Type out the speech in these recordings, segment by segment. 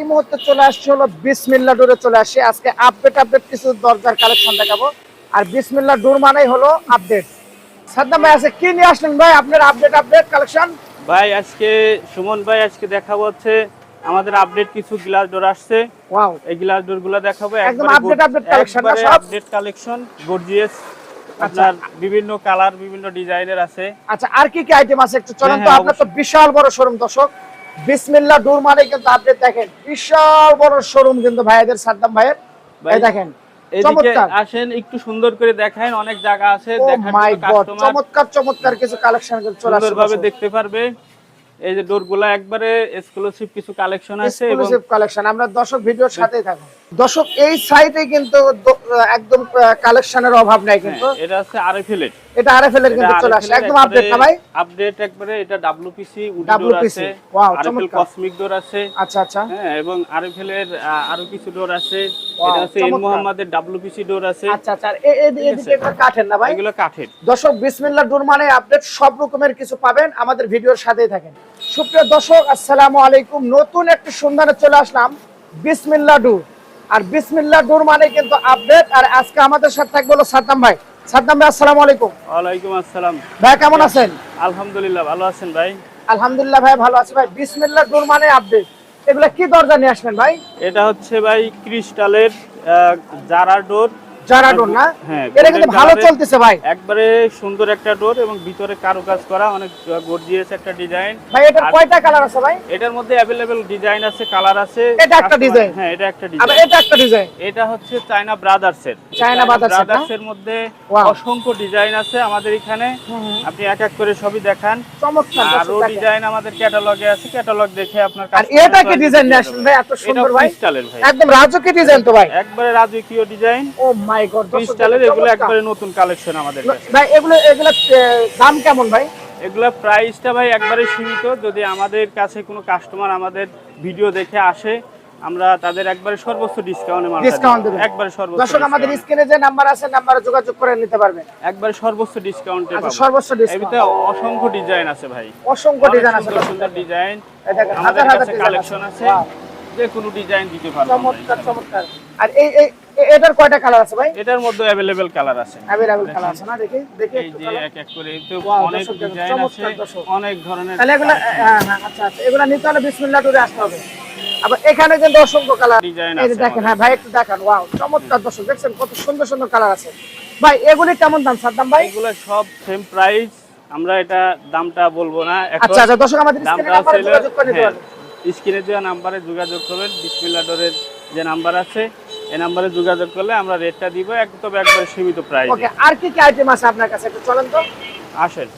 এই মুহূর্তে চলে আসছে হলো বিসমিল্লা ডোরে চলে আসছে আজকে আপডেট আপডেট কিছু দরজার কালেকশন দেখাবো। আর বিসমিল্লা ডোর মানেই হলো আপডেট সাদ্দাম ভাই আছে কি নিয়ে আসলেন ভাই? আপনার আপডেট আপডেট কালেকশন ভাই আজকে সুমন ভাই আজকে দেখাবো হচ্ছে আমাদের আপডেট কিছু গ্লাস ডোর আসছে। ওয়াও এই গ্লাস ডোরগুলো দেখাবো। একদম আপডেট আপডেট collection না সব? আপডেট কালেকশন গর্জিয়াস আপনার বিভিন্ন কালার বিভিন্ন ডিজাইনের আছে। আচ্ছা আর কি কি আইটেম আছে একটু চলেন তো? হ্যাঁ, আপনার তো বিশাল বড় শোরুম দর্শক। বিসমিল্লা ডোর মানে কিন্তু আপনি দেখেন বিশাল বড় শোরুম কিন্তু ভাইদের সাদ্দাম ভাইয়ের। এই দেখেন আসেন একটু সুন্দর করে দেখান অনেক জায়গা আছে কাস্টমার চমৎকার চমৎকার কিছু কালেকশন সুন্দরভাবে দেখতে পারবে। এই যে ডোরগুলা একবারে এক্সক্লুসিভ কিছু কালেকশন আছে এক্সক্লুসিভ কালেকশন আমরা দর্শক ভিডিওর সাথেই থাকব দর্শক এই সাইটে কিন্তু একদম কালেকশনের অভাব নাই কিন্তু। হ্যাঁ, এটা আছে আরএফএল এর এটা আরএফএল এর কিন্তু চলে আসে। একদম আপডেট না ভাই? আপডেট একবারে এটা ডাব্লিউপিসি উডি ডোর আছে আরএফএল চমৎকার। কসমিক ডোর আছে। আচ্ছা আচ্ছা। হ্যাঁ এবং আরএফএল এর আরও কিছু ডোর আছে। এটা হচ্ছে এন চমৎকার। মোহাম্মদের ডাব্লিউপিসি ডোর আছে। আচ্ছা আচ্ছা। আর এ- এ- এদিকে একটা কাঠের না ভাই? এগুলো কাঠের। দর্শক বিসমিল্লাহ ডুর মানে আপডেট সব রকমের কিছু পাবেন আমাদের ভিডিওর সাথেই থাকেন। সুপ্রিয় দর্শক আসসালামু আলাইকুম। নতুন একটা সন্ধানে চলে আসলাম বিসমিল্লাহ ডুর। আর বিসমিল্লাহ ডোর মানে কিন্তু আপডেট। আর আজকে আমাদের সাথে থাকবে হলো সাদ্দাম ভাই। সাদ্দাম ভাই আসসালামু আলাইকুম। ওয়ালাইকুম আসসালাম। ভাই কেমন আছেন? আলহামদুলিল্লাহ ভালো আছেন ভাই? আলহামদুলিল্লাহ ভাই ভালো আছি ভাই। বিসমিল্লাহ ডোর মানে আপডেট। এগুলা কি দরজা নিয়ে আসবেন ভাই? এটা হচ্ছে ভাই ক্রিস্টালের জারা ডোর। যারা ডোর না হ্যাঁ, এটা কিন্তু ভালো চলতেছে ভাই। একবারে সুন্দর একটা ডোর এবং ভিতরে কারুকাজ করা অনেক গর্জিয়াস একটা ডিজাইন। ভাই এটার কয়টা কালার আছে ভাই? এটার মধ্যে অ্যাভেলেবেল ডিজাইন আছে কালার আছে এটা একটা design? হ্যাঁ এটা একটা ডিজাইন। এটা একটা ডিজাইন। এটা হচ্ছে চায়না ব্রাদার্স এর। চায়না? ব্রাদার্স এর মধ্যে অসংখ্য ডিজাইন আছে আমাদের এখানে। আপনি এক এক করে সবই দেখান। চমৎকার আরও ডিজাইন আমাদের ক্যাটালগে আছে ক্যাটালগ দেখে আপনার আর এটা কি ডিজাইন? ভাই এত সুন্দর ভাই। একদম রাজকীয় ডিজাইন তো ভাই। একবারে রাজকীয় ডিজাইন। ও মাই গড ক্রিস্টালের এগুলো একবারে নতুন কালেকশন আমাদের ভাই এগুলো এগুলো দাম কেমন ভাই? এগুলা প্রাইসটা ভাই একবারে সীমিত। যদি আমাদের কাছে কোনো কাস্টমার আমাদের ভিডিও দেখে আসে আমরা তাদের একবারে সর্বোচ্চ ডিসকাউন্টে মাল Discount দেবেন। একবারে সর্বোচ্চ দর্শক আমাদের স্ক্রিনে যে নাম্বার আছে নাম্বারে যোগাযোগ করে নিতে পারবেন। একবারে সর্বোচ্চ ডিসকাউন্টে আচ্ছা সর্বোচ্চ ডিসকাউন্ট ভিতরে অসংখ্য ডিজাইন আছে ভাই। অসংখ্য ডিজাইন আছে সুন্দর সুন্দর ডিজাইন আমাদের হাজার হাজার কাছে কালেকশন আছে। যে কোনো ডিজাইন দিতে পারব চমৎকার চমৎকার। আর এই এটার কয়টা কালার আছে ভাই? এটার মধ্যে অ্যাভেলেবেল কালার আছে। অ্যাভেলেবল কালার আছে না? দেখি দেখি এই যে এক এক করে Wow, অনেক ডিজাইন আছে অনেক ধরনের তাহলে এগুলো হ্যাঁ হ্যাঁ আচ্ছা আচ্ছা এগুলো নিতে হলে বিসমিল্লাহ টুরে আসতে হবে। আবার এখানে কিন্তু অসংখ্য কালার ডিজাইন এই যে দেখেন হ্যাঁ ভাই একটু দেখান। ওয়াও চমৎকার দর্শক দেখছেন কত সুন্দর সুন্দর কালার আছে। ভাই এগুলি কেমন দাম সাদ্দাম ভাই? এগুলো সব সেম প্রাইস আমরা এটা দামটা বলব না। আচ্ছা আচ্ছা দর্শক আমাদের স্ক্রিনে দামটা যোগাযোগ করে নিতে হ্যাঁ, স্ক্রিনে দেওয়া নাম্বারে যোগাযোগ করবেন বিসমিল্লা ডোরের যে নাম্বার আছে। এই নাম্বারে যোগাযোগ করলে আমরা রেটটা দিব এক তবে একবার সীমিত প্রাইস ওকে আর কি কি আইটেম আছে আপনার কাছে একটু চলেন তো? আসেন।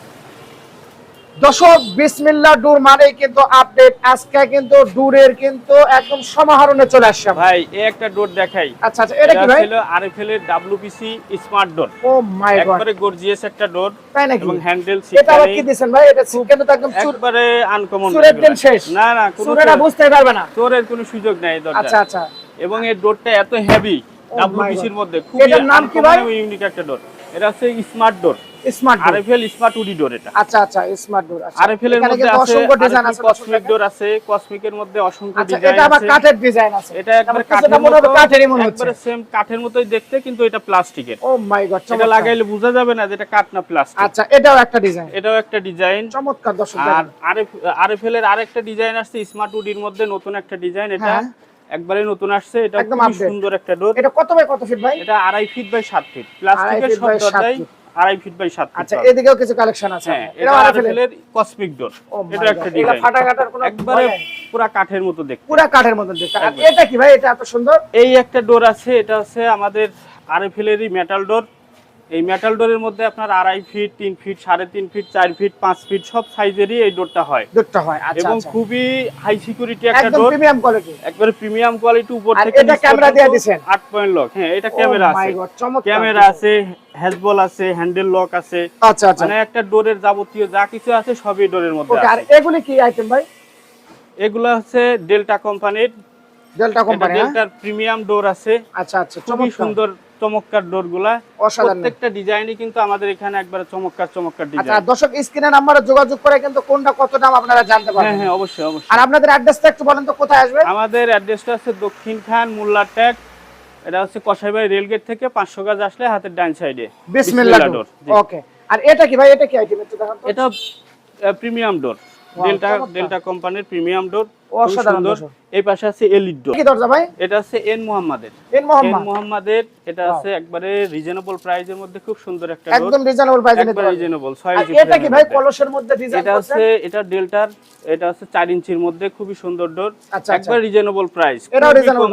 দর্শক বিসমিল্লাহ ডুর মানে কিন্তু আপডেট আজকে কিন্তু ডুরের কিন্তু একদম সমাহরণে চলে আসছে ভাই এই একটা ডোর দেখাই। আচ্ছা আচ্ছা এটা কি ভাই? ছিল আরএফএল এর WPC smart door. Oh my God. একবারে গর্জিয়াস একটা ডোর তাই নাকি? এবং হ্যান্ডেল এটা আবার কি দিবেন ভাই? এটা চিকেন তো একদম চুর একবারে আনকমন চুরের দিন শেষ। না না কোনো চুরেরা বুঝতে পারবে না। চোরের কোনো সুযোগ নাই আচ্ছা আচ্ছা। এবং এই ডোরটা এত হেভি Oh God. মধ্যে খুব এটার নাম কি ভাই? ইউনিক একটা ডোর এটা হচ্ছে smart door smart RFL smart woody door এটা। আচ্ছা আচ্ছা স্মার্ট ডোর আচ্ছা। আরএফএল এর মধ্যে আছে অসংখ্য ডিজাইন আছে কসমিক ডোর আছে কসমিকের মধ্যে অসংখ্য আচ্ছা ডিজাইন এটা আবার কাঠের ডিজাইন আছে। এটা একবারে কাঠের মতো কাঠেরই মনে হচ্ছে। একবারে সেম কাঠের মতোই দেখতে কিন্তু এটা প্লাস্টিকের ও মাই গড এটা লাগাইলে বোঝা যাবে না যে এটা কাঠ না প্লাস্টিক আচ্ছা এটাও একটা ডিজাইন এটাও একটা ডিজাইন চমৎকার দর্শক আর আরএফএল এর আরেকটা ডিজাইন আসছে স্মার্ট উডির মধ্যে নতুন একটা ডিজাইন এটা। হ্যাঁ। একবারে নতুন আসছে এটা একদম খুব সুন্দর একটা ডোর। এটা কত বাই কত ফিট ভাই? এটা আড়াই ফিট বাই সাত ফিট। প্লাস্টিকের সব দরজাই আড়াই ফিট বাই সাত ফিট আচ্ছা এদিকেও কিছু কালেকশন আছে। হ্যাঁ এটা এটা আর কসমিক ডোর। এটা একটা ডিজাইন ফাটা কাটার কোনো একবারে পুরা কাঠের মতো দেখতে। পুরা কাঠের মতো দেখতে। আর এটা কি ভাই? এটা এত সুন্দর। এই একটা ডোর আছে এটা হচ্ছে আমাদের আরএফএল এরই মেটাল ডোর এই মেটাল ডোরের মধ্যে আপনার আড়াই ফিট তিন ফিট সাড়ে তিন ফিট চার ফিট পাঁচ ফিট সব সাইজেরই এই ডোরটা হয়। দুধটা হয়। আচ্ছা এবং আচ্ছা। খুবই হাই সিকিউরিটি একটা ডোর প্রিমিয়াম কোয়ালিটি একবারে প্রিমিয়াম কোয়ালিটি উপর থেকে এটা ক্যামেরা দিয়ে দিছেন? আট পয়েন্ট লক হ্যাঁ এটা ক্যামেরা আছে। গড ক্যামেরা আছে হ্যাজবল আছে হ্যান্ডেল লক আছে। আচ্ছা আচ্ছা। মানে একটা ডোরের যাবতীয় যা কিছু আছে সবই ডোরের মধ্যে ওকে আর এগুলি কি আইটেম ভাই? এগুলো হচ্ছে ডেল্টা কোম্পানির ডেল্টা কোম্পানি ডেল্টার প্রিমিয়াম ডোর আছে। আচ্ছা আচ্ছা খুবই সুন্দর চমৎকার ডোরগুলা প্রত্যেকটা ডিজাইনই কিন্তু আমাদের এখানে একবারে চমৎকার চমৎকার আচ্ছা ডিজাইন। আর দর্শক স্ক্রিনে নাম্বারে যোগাযোগ করে কিন্তু কোনটা কত দাম আপনারা জানতে হ্যাঁ পারবেন। হ্যাঁ অবশ্যই অবশ্যই। আর আপনাদের অ্যাড্রেসটা একটু বলেন তো কোথায় আসবে? আমাদের অ্যাড্রেসটা হচ্ছে দক্ষিণ খান মোল্লা ট্যাক এটা হচ্ছে কসাইবাড়ি রেলগেট থেকে পাঁচশো গাছ আসলে হাতের ডান সাইডে। বিসমিল্লাহ ডোর। ওকে। আর এটা কি ভাই এটা কি আইটেম একটু দেখান তো। এটা প্রিমিয়াম ডোর। ডেল্টা ডেল্টা কোম্পানির প্রিমিয়াম ডোর। অসাধারণ এই পাশে আছে এলিট কি দরজা ভাই? এটা হচ্ছে এন মোহাম্মদের। এন এন মোহাম্মদের এটা আছে একবারে রিজনেবল প্রাইজের মধ্যে খুব সুন্দর একটা একদম রিজনেবল প্রাইসে নিতে পারবেন রিজনেবল ছয় ইঞ্চি এটা কি ভাই কলসের মধ্যে ডিজাইন এটা হচ্ছে এটা ডেল্টার এটা হচ্ছে চার ইঞ্চির মধ্যে খুবই সুন্দর ডোর। একবার রিজনেবল প্রাইস এটাও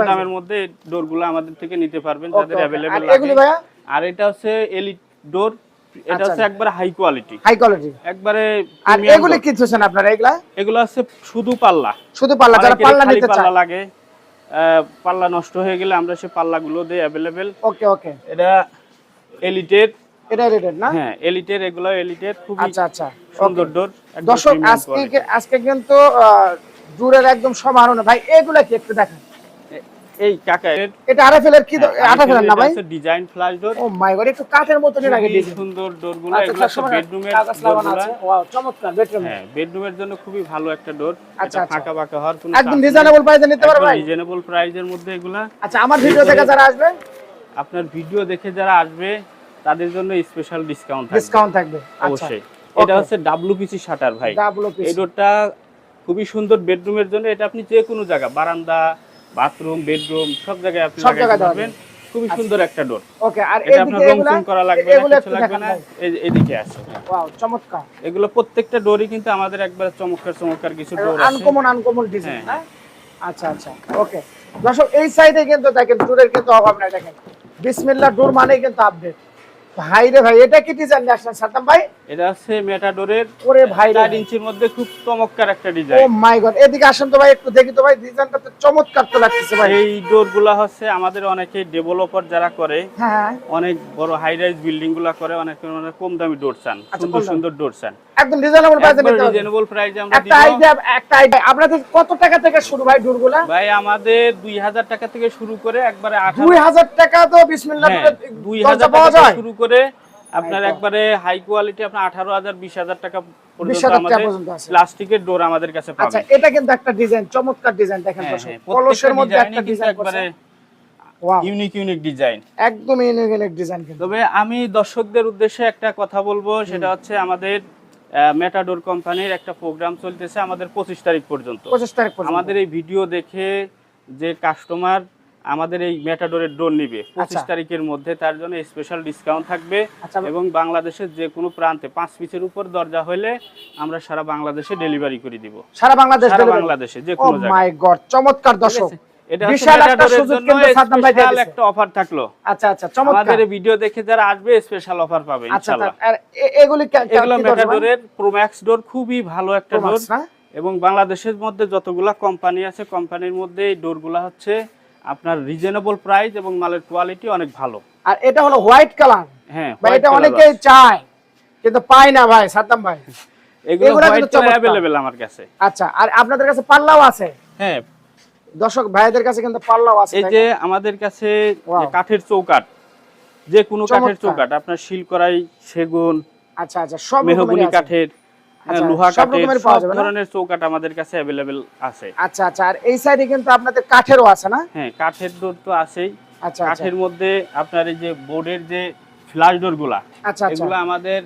দামের মধ্যে ডোরগুলো আমাদের থেকে নিতে পারবেন যাদের আর আর এটা হচ্ছে এলিট ডোর এটা আচ্ছা, হচ্ছে একবার হাই কোয়ালিটি হাই কোয়ালিটি একবারে আর premium কি থুছেন আপনারা? এগুলা? এগুলো হচ্ছে শুধু পাল্লা। শুধু পাল্লা যারা পাল্লা খালি নিতে পাল্লা লাগে। পাল্লা নষ্ট হয়ে গেলে আমরা পাল্লাগুলো ওকে ওকে। এটা এটা না? হ্যাঁ এগুলো আচ্ছা আচ্ছা। সুন্দর ডোর দর্শক আজকে আজকে কিন্তু দূরের একদম সমারোহ ভাই এগুলা কি একটু দেখেন। এই কাকা এটা আরএফএল এর কি আরএফএল না ভাই? Design flush door oh my God একটু কাঠের ডিজাইন সুন্দর ডোরগুলো আচ্ছা এগুলো বেডরুমের আছে। ওয়াও চমৎকার বেডরুম হ্যাঁ বেডরুমের জন্য খুবই ভালো একটা ডোর আচ্ছা, এটা আচ্ছা। ফাঁকা ফাঁকা হওয়ার কোনো একদম রিজনেবল প্রাইসে নিতে পারবে ভাই? রিজনেবল প্রাইজের মধ্যে এগুলা। আচ্ছা আমার ভিডিও দেখে যারা আসবে? আপনার ভিডিও দেখে যারা আসবে তাদের জন্য স্পেশাল ডিসকাউন্ট থাকবে। ডিসকাউন্ট থাকবে। আচ্ছা। অবশ্যই। এটা হচ্ছে ডাব্লুপিসি শাটার ভাই। ডাবল এই ডোরটা খুবই সুন্দর বেডরুমের জন্য। এটা আপনি যে কোনো জায়গা বারান্দা বাথরুম বেডরুম সব জায়গায় আপনি সব জায়গায় পারবেন। খুবই সুন্দর একটা ডোর ওকে আর এটা আপনার এদিকে রং চুন করা লাগবে এগুলো না কিছু লাগবে না। এই- এদিকে আছে ওয়াও চমৎকার। এগুলো প্রত্যেকটা ডোরই কিন্তু আমাদের একবার চমৎকার চমৎকার কিছু ডোর আছে। আনকমন আনকমন ডিজাইন হ্যাঁ। আচ্ছা আচ্ছা ওকে। দর্শক এই সাইডে কিন্তু দেখেন ডোরের কিন্তু অভাব নাই দেখেন। বিসমিল্লাহ ডোর মানেই কিন্তু আপডেট ভাই রে ভাই এটা কি ডিজাইন আসছেন সাদ্দাম ভাই? এটা আছে মেটাডোরের ওরে ভাই রে চার ভাই। ইঞ্চির মধ্যে খুব চমৎকার একটা ও মাই গড এদিকে আসেন তো ভাই একটু দেখি তো ভাই ডিজাইনটা তো চমৎকার তো লাগতেছে ভাই। এই ডোরগুলা হচ্ছে আমাদের অনেকে ডেভেলপার যারা করে হ্যাঁ হ্যাঁ। অনেক বড় হাই রাইজ বিল্ডিংগুলা করে অনেক অনেক কম দামি ডোর চান আচ্ছা, সুন্দর সুন্দর ডোর চান। একদম রিজনেবল প্রাইসে নিতে হবে। রিজনেবল প্রাইসে আমরা একটা আইডিয়া একটা আইডিয়া আপনাদের কত টাকা থেকে শুরু ভাই ডোরগুলা ভাই আমাদের দুই হাজার টাকা থেকে শুরু করে একবারে আঠারো দুই হাজার টাকা তো বিসমিল্লাহ হ্যাঁ, ডোরের দুই দরজা হাজার পাওয়া টাকা শুরু করে আপনার একবারে হাই কোয়ালিটি আপনার আঠারো হাজার বিশ হাজার টাকা পর্যন্ত আমাদের প্লাস্টিকের ডোর আমাদের কাছে আচ্ছা এটা কিন্তু একটা ডিজাইন চমৎকার ডিজাইন দেখেন হ্যাঁ, হ্যাঁ, কলসের মধ্যে একটা ডিজাইন একবারে ইউনিক ইউনিক ডিজাইন একদম ইউনিক ইউনিক ডিজাইন তবে আমি দর্শকদের উদ্দেশ্যে একটা কথা বলব সেটা হচ্ছে আমাদের মেটাডোর কোম্পানির একটা প্রোগ্রাম চলতেছে আমাদের পঁচিশ তারিখ পর্যন্ত। পঁচিশ তারিখ পর্যন্ত। আমাদের এই ভিডিও দেখে যে কাস্টমার আমাদের এই মেটাডোরের ডোর নিবে। পঁচিশ আচ্ছা। তারিখের মধ্যে তার জন্য স্পেশাল ডিসকাউন্ট থাকবে আচ্ছা এবং বাংলাদেশের যে কোনো প্রান্তে পাঁচ পিসের উপর দরজা হলে আমরা সারা বাংলাদেশে ডেলিভারি করে দিব। সারা বাংলাদেশ সারা বাংলাদেশে যে কোনো জায়গায়। মাই গড চমৎকার দর্শক। এটা বিশাল একটা সুযোগ কিন্তু সাদ্দাম ভাই দিয়ে একটা অফার থাকল। আচ্ছা আচ্ছা চমৎকার। আমাদের ভিডিও দেখে যারা আসবে স্পেশাল অফার পাবে আচ্ছা ইনশাআল্লাহ আর এগুলি কে- কে- এগুলো কি দরজা ভাই? মেটাডোরের প্রোম্যাক্স ডোর খুবই ভালো একটা ডোর এবং বাংলাদেশের মধ্যে যতগুলা কোম্পানি আছে কোম্পানির মধ্যে এই ডোরগুলা হচ্ছে আপনার রিজনেবল প্রাইস এবং মালের কোয়ালিটি অনেক ভালো। আর এটা হলো হোয়াইট কালার হ্যাঁ ভাই এটা অনেকেই চায় কিন্তু পায় না ভাই সাদ্দাম ভাই। এগুলো হোয়াইট চমৎকার। আমার কাছে। আচ্ছা আর আপনাদের কাছে পাল্লাও আছে? হ্যাঁ। দর্শক ভাইদের কাছে কিন্তু পাল্লাও আছে এই যে আমাদের কাছে কাঠের চৌকাট যে কোনো কাঠের। চৌকাট আপনার শিলকড়াই সেগুন আচ্ছা আচ্ছা সব মেহগনি কাঠের লোহা কাঠের সব ধরনের চৌকাট আমাদের কাছে অ্যাভেলেবেল আছে। আচ্ছা আচ্ছা আর এই সাইডে কিন্তু আপনাদের কাঠেরও আছে না? হ্যাঁ কাঠের ডোর তো আছেই। আচ্ছা আচ্ছা। কাঠের মধ্যে আপনার এই যে বোর্ডের যে ফ্ল্যাশ ডোরগুলা আচ্ছা আচ্ছা। এগুলো আমাদের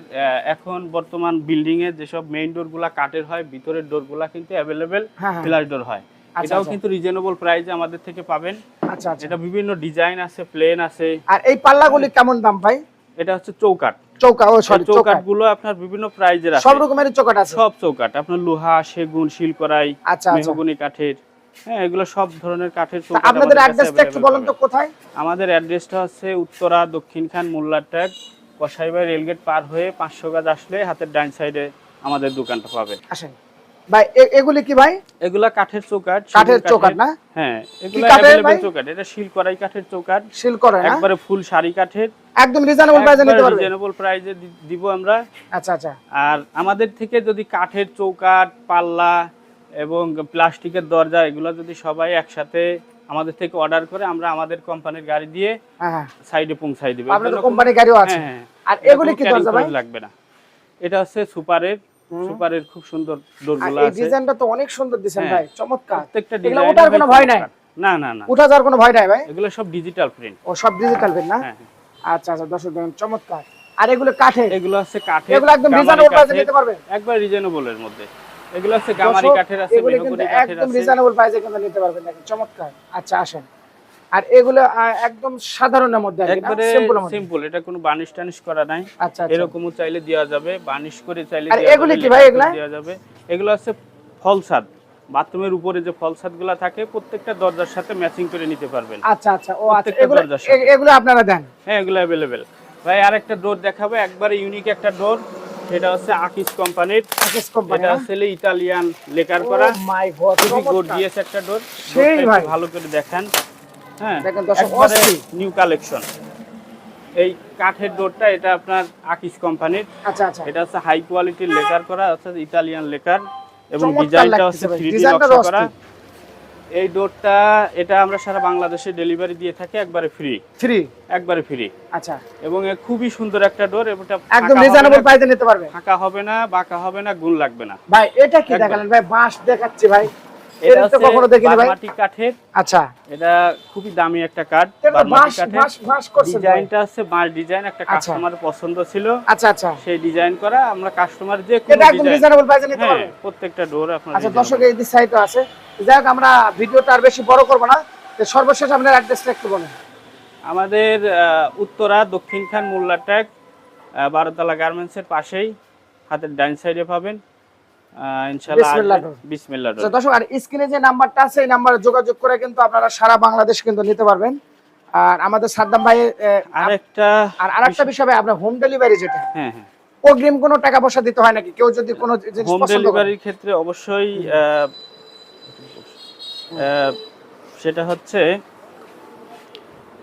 এখন বর্তমান বিল্ডিং এর যেসব মেইন ডোরগুলা কাঠের হয় ভিতরের ডোরগুলা কিন্তু অ্যাভেলেবেল হ্যাঁ হ্যাঁ। ফ্ল্যাশ ডোর হয়। আচ্ছা, এটাও আচ্ছা। কিন্তু রিজনেবল প্রাইসে আমাদের থেকে পাবেন। আচ্ছা আচ্ছা। এটা বিভিন্ন ডিজাইন আছে প্লেন আছে। আর এই পাল্লাগুলি কেমন দাম ভাই? এটা হচ্ছে চৌকাট চৌকা ও সরি চৌকাট চৌকাট আপনার বিভিন্ন প্রাইজের আছে। সব রকমের চৌকাট আছে। সব চৌকাট আপনার লোহা সেগুন শিলকড়াই আচ্ছা আচ্ছা। মেহগনি কাঠের। হ্যাঁ এগুলো সব ধরনের কাঠের চৌকাট আপনাদের অ্যাড্রেসটা একটু available তো কোথায়? আমাদের অ্যাড্রেসটা হচ্ছে উত্তরা দক্ষিণ খান মোল্লা ট্যাগ কসাইবাই রেলগেট পার হয়ে পাঁচশো গাছ আসলে হাতের ডাইন সাইডে আমাদের দোকানটা পাবে আসেন। ভাই এগুলি কি ভাই? এগুলা কাঠের চৌকাট কাঠের চৌকাট না? হ্যাঁ এগুলো কাঠের অ্যাভেলেবল এটা শিল করাই কাঠের চৌকাট সিল করে একবারে ফুল শাড়ি কাঠের। একদম রিজনেবল প্রাইসে নিতে পারবে। রিজনেবল প্রাইসে দিব আমরা। আচ্ছা আচ্ছা। আর আমাদের থেকে যদি কাঠের চৌকাট পাল্লা এবং প্লাস্টিকের দরজা এগুলো যদি সবাই একসাথে আমাদের থেকে অর্ডার করে আমরা আমাদের কোম্পানির গাড়ি দিয়ে সাইডে পৌঁছাই দিবে। আপনাদের কোম্পানির গাড়িও আছে। হ্যাঁ, হ্যাঁ। আর এগুলি কি দরজা ভাই? লাগবে না। এটা হচ্ছে সুপারের। সুপারের খুব সুন্দর ডোরগুলো আছে। ডিজাইনটা তো অনেক সুন্দর হ্যাঁ। ভাই চমৎকার। প্রত্যেকটা ডিজাইন ওঠার কোনো ভয় নাই? না না না। উঠা যাওয়ার কোনো ভয় নাই ভাই? এগুলো সব ডিজিটাল প্রিন্ট ও সব ডিজিটাল পেন না? হ্যাঁ হ্যাঁ। আচ্ছা আচ্ছা দর্শক চমৎকার। আর এগুলো কাঠে এগুলো আছে কাঠের এগুলো একদম রিজনেবল প্রাইসে নিতে পারবেন? একবার রিজনেবল এর মধ্যে। এগুলো আছে গামারি কাঠের আছে মেহগনি কাঠের একদম রিজনেবল প্রাইসে কিন্তু নিতে পারবেন দেখেন চমৎকার। আচ্ছা আসেন। আর এগুলো একদম সাধারণের মধ্যে একবারে সিম্পল এটা কোনো বানিশ টানিশ করা নাই। আচ্ছা আচ্ছা। এরকমও চাইলে দেওয়া যাবে বানিশ করে চাইলে আর এগুলি কি ভাই এগুলা? দেওয়া যাবে। এগুলো আছে ফলসাদ বাথরুমের উপরে যে ফলসাদগুলা থাকে প্রত্যেকটা দরজার সাথে ম্যাচিং করে নিতে পারবেন। আচ্ছা আচ্ছা ও আচ্ছা এগুলো এগুলো আপনারা দেন? হ্যাঁ এগুলো অ্যাভেলেবেল ভাই আরেকটা ডোর দেখাবো একবারে ইউনিক একটা ডোর। সেটা হচ্ছে আকিস কোম্পানির আকিস কোম্পানি এটা আসলে ইতালিয়ান লেকার করা। মাই গড খুবই গর্জিয়াস একটা ডোর। সেই ভাই। ভালো করে দেখান। হ্যাঁ দেখেন দর্শক, একবারে অস্থির। নিউ কালেকশন এই কাঠের ডোরটা এটা আপনার আকিস কোম্পানির আচ্ছা আচ্ছা। এটা হচ্ছে হাই কোয়ালিটির লেকার করা অর্থাৎ ইতালিয়ান লেকার। এবং ডিজাইনটা হচ্ছে ভাই, 3D করা। এই ডোরটা এটা আমরা সারা বাংলাদেশে ডেলিভারি দিয়ে থাকি একবারে ফ্রি ফ্রি একবারে ফ্রি আচ্ছা। এবং খুবই সুন্দর একটা ডোর এটা একদম ফাঁকা হবে রিজনেবল না, প্রাইসে নিতে পারবেন ফাঁকা হবে না বাঁকা হবে না গুণ লাগবে না। ভাই এটা কি। দেখালেন? ভাই বাঁশ দেখাচ্ছি ভাই। এটা তো কখনো দেখিনি ভাই? বারমাটি কাঠের। আচ্ছা। এটা খুবই দামি একটা কাঠ। এটা তো বারমাটি বাঁশ বাঁশ বাঁশ করছেন ডিজাইনটা আছে বাঁশ ডিজাইন একটা আচ্ছা। কাস্টমারের পছন্দ ছিল। আচ্ছা আচ্ছা। সেই ডিজাইন করা আমরা কাস্টমার যে কোনো এটা একদম রিজনেবল প্রাইসে নিতে হ্যাঁ প্রত্যেকটা ডোর আপনার আচ্ছা দর্শক এই সাইটও আছে। যাই হোক আমরা ভিডিওটা আর বেশি বড় করব না। সর্বশেষ আপনার অ্যাড্রেসটা একটু বলেন। আমাদের উত্তরা দক্ষিণ খান মোল্লা ট্যাগ বারোতলা গার্মেন্টসের পাশেই হাতের ডাইন সাইডে পাবেন। ডোর। আচ্ছা দর্শক আর স্ক্রিনে যে নাম্বারটা আছে এই নাম্বারে যোগাযোগ করে কিন্তু আপনারা সারা বাংলাদেশ কিন্তু নিতে পারবেন। আর আমাদের সাদ্দাম ভাই আরেকটা আর আরেকটা বিষয় ভাই আপনার হোম ডেলিভারি যেটা হ্যাঁ হ্যাঁ। অগ্রিম কোনো টাকা পয়সা দিতে হয় নাকি? কেউ যদি কোনো জিনিস হোম ডেলিভারির ক্ষেত্রে অবশ্যই সেটা হচ্ছে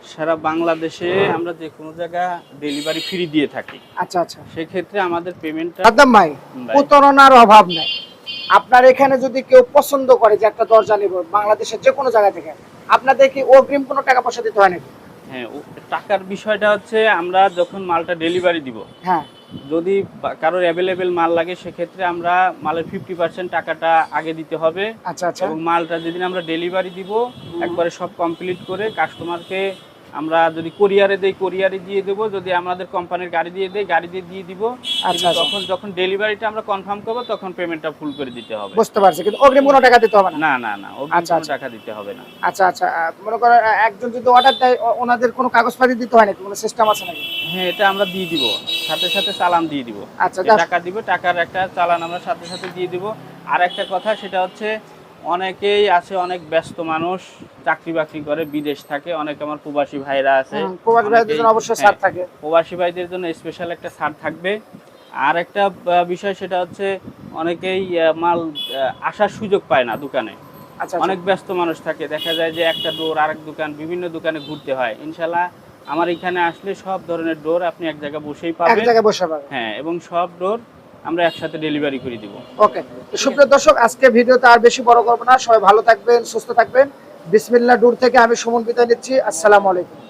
সারা বাংলাদেশে আমরা যে কোনো জায়গা ডেলিভারি ফ্রি দিয়ে থাকি। আচ্ছা আচ্ছা। সেক্ষেত্রে আমাদের পেমেন্টটা সাদ্দাম ভাই প্রতারণার অভাব নাই। আপনার এখানে যদি কেউ পছন্দ করে যে একটা দরজা নিব বাংলাদেশের যে কোনো জায়গা থেকে আপনাদের কি অগ্রিম কোনো টাকা পয়সা দিতে হয় নাকি? হ্যাঁ টাকার বিষয়টা হচ্ছে আমরা যখন মালটা ডেলিভারি দিব হ্যাঁ। যদি কারোর অ্যাভেলেবেল মাল লাগে সেক্ষেত্রে আমরা মালের ফিফটি পার্সেন্ট টাকাটা আগে দিতে হবে আচ্ছা আচ্ছা। এবং মালটা যেদিন আমরা ডেলিভারি দিব একবারে সব কমপ্লিট করে কাস্টমারকে আমরা যদি কোরিয়ারে দেই কোরিয়ারে দিয়ে দেবো যদি আমাদের কোম্পানির গাড়ি দিয়ে দেই গাড়ি দিয়ে দিয়ে দিব। আচ্ছা, আচ্ছা। তখন যখন ডেলিভারিটা আমরা কনফার্ম করব তখন পেমেন্টটা ফুল করে দিতে হবে। বুঝতে পারছি কিন্তু অগ্রিম কোনো টাকা দিতে হবে না? না না না অগ্রিম আচ্ছা, কোনো আচ্ছা। টাকা দিতে হবে না। আচ্ছা আচ্ছা। মনে করো একজন যদি অর্ডার দেয় ওনাদের কোনো কাগজপাতি দিতে হয় নাকি? কোনো সিস্টেম আছে নাকি? হ্যাঁ এটা আমরা দিয়ে দিব। সাথে সাথে চালান দিয়ে দিব। আচ্ছা টাকা দিব টাকার একটা চালান আমরা সাথে সাথে দিয়ে দিব। আর একটা কথা সেটা হচ্ছে অনেকেই আছে অনেক ব্যস্ত মানুষ চাকরি বাকরি করে বিদেশ থাকে। অনেক আমার প্রবাসী ভাইরা আছে। প্রবাসী ভাইদের জন্য অনেকেই- অবশ্যই হ্যাঁ, ছাড় থাকে। প্রবাসী ভাইদের জন্য স্পেশাল একটা ছাড় থাকবে। আর একটা বিষয় সেটা হচ্ছে অনেকেই মাল আসার সুযোগ পায় না দোকানে। আচ্ছা অনেক ব্যস্ত মানুষ থাকে। দেখা যায় যে একটা ডোর আরেক দোকান বিভিন্ন দোকানে ঘুরতে হয়। ইনশাল্লাহ আমার এখানে আসলে সব ধরনের ডোর আপনি এক জায়গায় বসেই এক পাবেন জায়গায় বসে পাবে হ্যাঁ এবং সব ডোর আমরা একসাথে ডেলিভারি করে দিব। ওকে সুপ্রিয় দর্শক, আজকে ভিডিওতে আর বেশি বড় করব না। সবাই ভালো থাকবেন, সুস্থ থাকবেন। বিসমিল্লা ডুর থেকে আমি সুমন বিদায় নিচ্ছি। আসসালামু আলাইকুম।